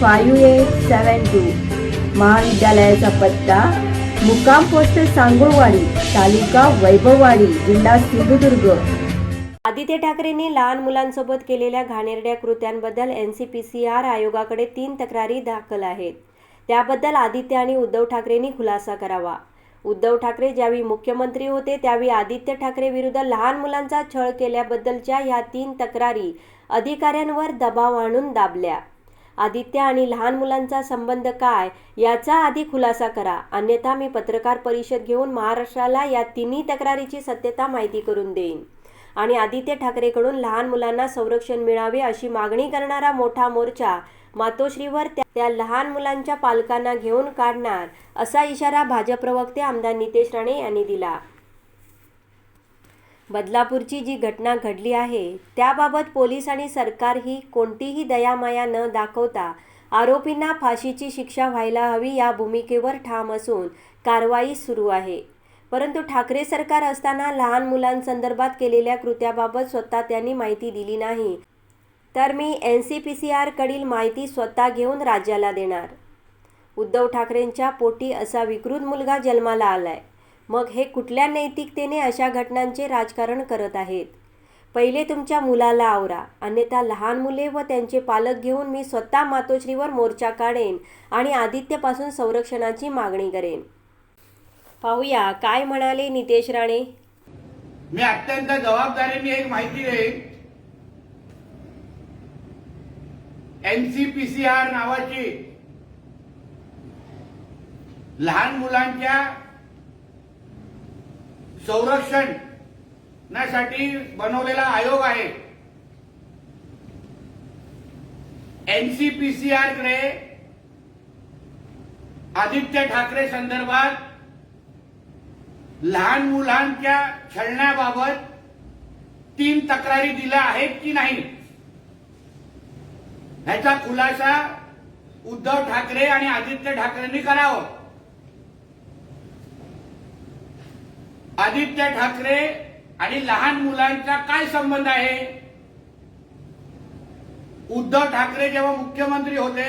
five eight seven two. महाविद्यालयाचा पत्ता मुक्काम पोस्ट सांगोळवाडी तालुका वैभववाडी जिल्हा सिंधुदुर्ग. आदित्य ठाकरेंनी लहान मुलांसोबत केलेल्या घाणेरड्या कृत्यांबद्दल N C P C R आयोगाकडे तीन तक्रारी दाखल आहेत. त्याबद्दल आदित्य आणि उद्धव ठाकरेंनी खुलासा करावा. उद्धव ठाकरे ज्यावेळी मुख्यमंत्री होते त्यावेळी आदित्य ठाकरे विरुद्ध लहान मुलांचा छळ केल्याबद्दलच्या ह्या तीन तक्रारी अधिकाऱ्यांवर दबाव आणून दाबल्या. आदित्य आणि लहान मुलांचा संबंध काय याचा आधी खुलासा करा. अन्यथा मी पत्रकार परिषद घेऊन महाराष्ट्राला या तिन्ही तक्रारीची सत्यता माहिती करून देईन. आणि आदित्य ठाकरेकडून लहान मुलांना संरक्षण मिळावे अशी मागणी करणारा मोठा मोर्चा मातोश्रीवर त्या त्या लहान मुलांच्या पालकांना घेऊन काढणार असा इशारा भाजप प्रवक्ते आमदार नितेश राणे यांनी दिला. बदलापूरची जी घटना घडली आहे त्याबाबत पोलीस आणि सरकार ही कोणतीही दयामाया न दाखवता आरोपींना फाशीची शिक्षा व्हायला हवी या भूमिकेवर ठाम असून कारवाई सुरू आहे. परंतु ठाकरे सरकार असताना लहान मुलांसंदर्भात केलेल्या कृत्याबाबत स्वतः त्यांनी माहिती दिली नाही. तर मी एन सी पी सी आरकडील माहिती स्वतः घेऊन राज्याला देणार. उद्धव ठाकरेंच्या पोटी असा विकृत मुलगा जन्माला आलाय. मग हे कुठल्या नैतिकतेने अशा घटनांचे राजकारण करत आहेत? पहिले तुमच्या मुलाला आवरा. अन्यथा लहान मुले व त्यांचे पालक घेऊन मी स्वतः मातोश्रीवर मोर्चा काढेन आणि आदित्यपासून संरक्षणाची मागणी करेन. पाहूया काय म्हणाले नितेश राणे? मी अत्यंत जबाबदारीने एक माहिती देईन. एनसीपीसीआर नावाची लहान मुलांच्या संरक्षणासाठी बनवलेला आयोग आहे. एनसीपीसीआरकडे आदित्य ठाकरे संदर्भात लहान मुलांच्या छळण्याबाबत तीन तक्रारी दिल्या आहेत की नाही? ह्याचा खुलासा उद्धव ठाकरे आणि आदित्य ठाकरेंनी करावं. आदित्य ठाकरे आणि लहान मुलांचा काय संबंध आहे? उद्धव ठाकरे जेव्हा मुख्यमंत्री होते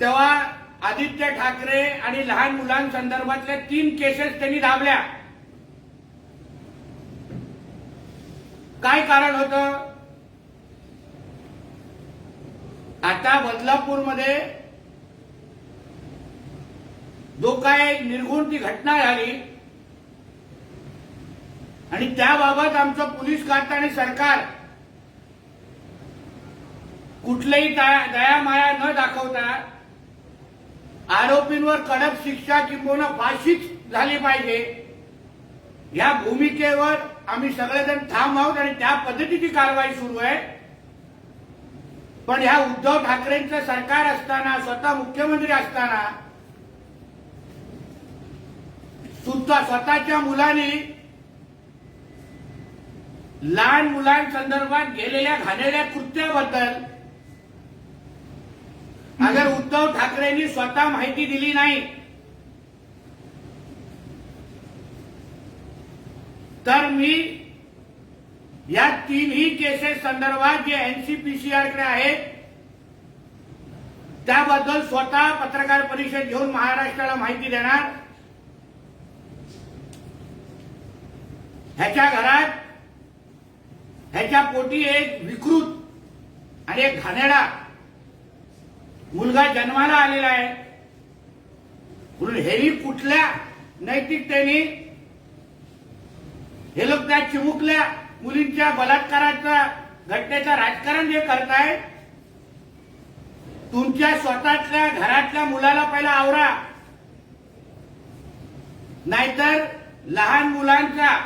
तेव्हा आदित्य ठाकरे आणि लहान मुलांसंदर्भातल्या तीन केसेस त्यांनी दाबल्या. काय कारण होतं? आता बदलापूरमध्ये जो काय निर्गुण ती घटना झाली. आणि त्याबाबत आमचं पोलीस खातं आणि सरकार कुठलंही दयामाया न दाखवता आरोपींवर कडक शिक्षा किंबहुना फाशीच झाली पाहिजे. या भूमिकेवर आम्ही सगळेजण ठाम आहोत आणि त्या पद्धतीची कारवाई सुरू आहे. पण ह्या उद्धव ठाकरेंचं सरकार असताना स्वतः मुख्यमंत्री असताना सुद्धा स्वतःच्या मुलांनी लहान मुलांसंदर्भात गेलेल्या घाणेऱ्या कृत्याबद्दल अगर उद्धव ठाकरेंनी स्वतः माहिती दिली नाही तर मी या तीनही केसेस संदर्भात जे एनसीपीसीआरकडे आहेत त्याबद्दल स्वतः पत्रकार परिषद घेऊन महाराष्ट्राला माहिती देणार. ह्याच्या घरात ह्याच्या पोटी एक विकृत आणि एक घाणेडा मुलगा जन्माला आलेला आहे. म्हणून हेही कुठल्या नैतिकतेने हे लोक त्या चिमुकल्या मुलींच्या बलात्काराचा घटनेचं राजकारण जे करताय तुमच्या स्वतःतल्या घरातल्या मुलाला पहिला आवरा. नाहीतर लहान मुलांचा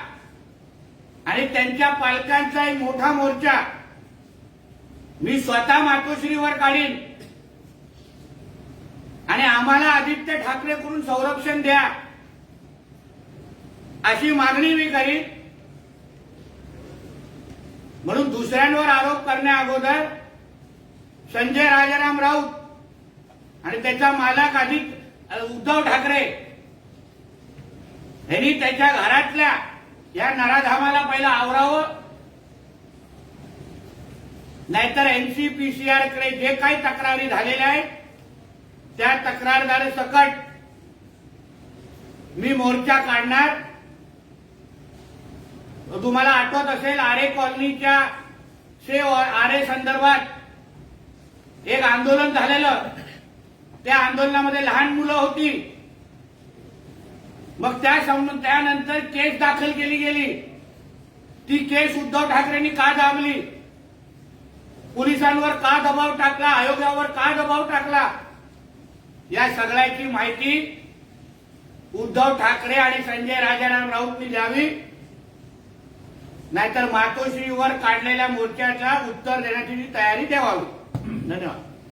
आणि त्यांच्या पालकांचा एक मोठा मोर्चा. मी स्वतः मातोश्रीवर काढीन. आणि आम्हाला आदित्य ठाकरेकडून संरक्षण द्या. अशी मागणी मी करीन. म्हणून दुसऱ्यांवर आरोप करण्या अगोदर संजय राजाराम राऊत आणि त्याचा मालक आदित्य उद्धव ठाकरे यांनी त्याच्या घरातल्या या नराधामाला पहिला आवरावं. नाहीतर एनसीपीसीआरकडे जे काही तक्रारी झालेल्या आहेत त्या तक्रारदार सकट मी मोर्चा काढणार. तुम्हाला आठवत असेल आरे कॉलनीच्या से आरे संदर्भात एक आंदोलन झालेलं. त्या आंदोलनामध्ये लहान मुलं होती. मग त्या संब- त्यानंतर केस दाखल केली गेली. ती केस उद्धव ठाकरेंनी का दाबली? पोलिसांवर का दबाव टाकला? आयोगावर का दबाव टाकला? या सगळ्याची माहिती उद्धव ठाकरे आणि संजय राजाराम राऊतनी द्यावी. नाहीतर मातोश्रीवर काढलेल्या मोर्चाचा उत्तर देण्याची तयारी ठेवावी. धन्यवाद.